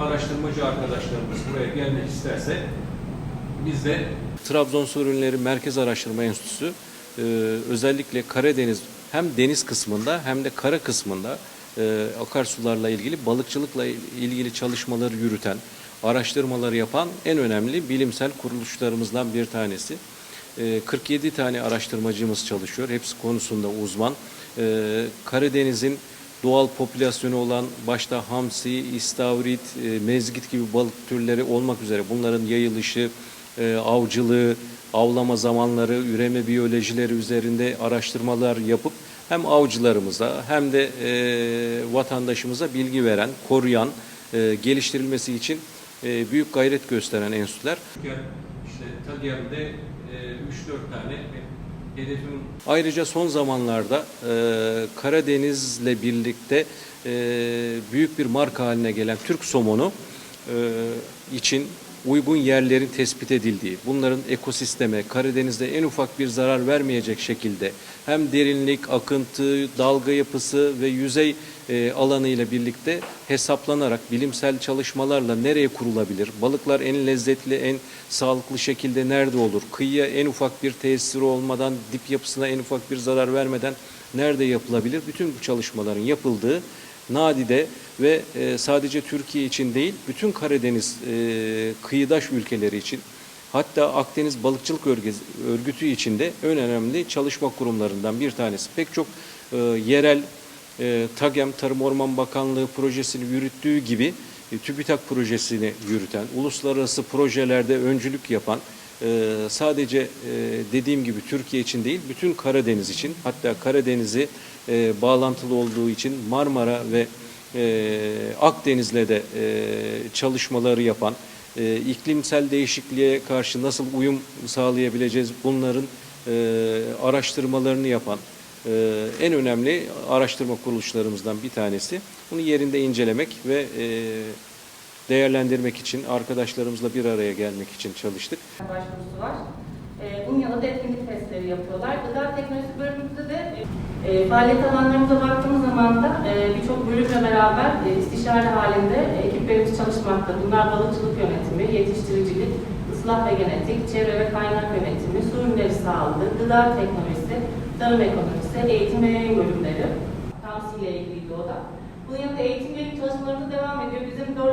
araştırmacı arkadaşlarımız buraya gelmek isterse biz de Trabzon Su Ürünleri Merkez Araştırma Enstitüsü e, özellikle Karadeniz hem deniz kısmında hem de kara kısmında e, akarsularla ilgili balıkçılıkla ilgili çalışmaları yürüten, araştırmaları yapan en önemli bilimsel kuruluşlarımızdan bir tanesi. E, 47 tane araştırmacımız çalışıyor. Hepsi konusunda uzman. E, Karadeniz'in doğal popülasyonu olan başta hamsi, istavrit, e, mezgit gibi balık türleri olmak üzere bunların yayılışı, e, avcılığı, avlama zamanları, üreme biyolojileri üzerinde araştırmalar yapıp hem avcılarımıza hem de e, vatandaşımıza bilgi veren, koruyan, geliştirilmesi için büyük gayret gösteren enstitüler. İşte TAGİAM'de 3-4 tane hedefim. Ayrıca son zamanlarda e, Karadeniz'le birlikte e, büyük bir marka haline gelen Türk somonu e, için uygun yerlerin tespit edildiği, bunların ekosisteme, Karadeniz'de en ufak bir zarar vermeyecek şekilde hem derinlik, akıntı, dalga yapısı ve yüzey e, alanı ile birlikte hesaplanarak bilimsel çalışmalarla nereye kurulabilir, balıklar en lezzetli, en sağlıklı şekilde nerede olur, kıyıya en ufak bir tesiri olmadan, dip yapısına en ufak bir zarar vermeden nerede yapılabilir, bütün bu çalışmaların yapıldığı Nadide ve e, sadece Türkiye için değil, bütün Karadeniz e, kıyıdaş ülkeleri için, hatta Akdeniz Balıkçılık Örgü- Örgütü için de en önemli çalışma kurumlarından bir tanesi. Pek çok e, yerel e, TAGEM Tarım Orman Bakanlığı projesini yürüttüğü gibi e, TÜBİTAK projesini yürüten, uluslararası projelerde öncülük yapan, e, sadece e, dediğim gibi Türkiye için değil, bütün Karadeniz için, hatta Karadeniz'i e, bağlantılı olduğu için Marmara ve e, Akdeniz'le de e, çalışmaları yapan, e, iklimsel değişikliğe karşı nasıl uyum sağlayabileceğiz bunların araştırmalarını yapan en önemli araştırma kuruluşlarımızdan bir tanesi. Bunu yerinde incelemek ve değerlendirmek için arkadaşlarımızla bir araya gelmek için çalıştık. başvurusu var. E, bunun yanında da etkinlik testleri yapıyorlar. Gıda teknolojisi bölümümüzde de e, faaliyet alanlarımıza baktığımız zaman da e, birçok bölümle beraber e, istişare halinde ekiplerimiz çalışmakta. Bunlar balıkçılık yönetimi, yetiştiricilik, ıslah ve genetik, çevre ve kaynak yönetimi, su ürünleri sağlığı, gıda teknolojisi, tarım ekonomisi, eğitim ve yayın bölümleri. Tamsiyle ilgiliydi o da. Bunun yanında eğitim ve çalışmalarımız devam ediyor. Bizim dört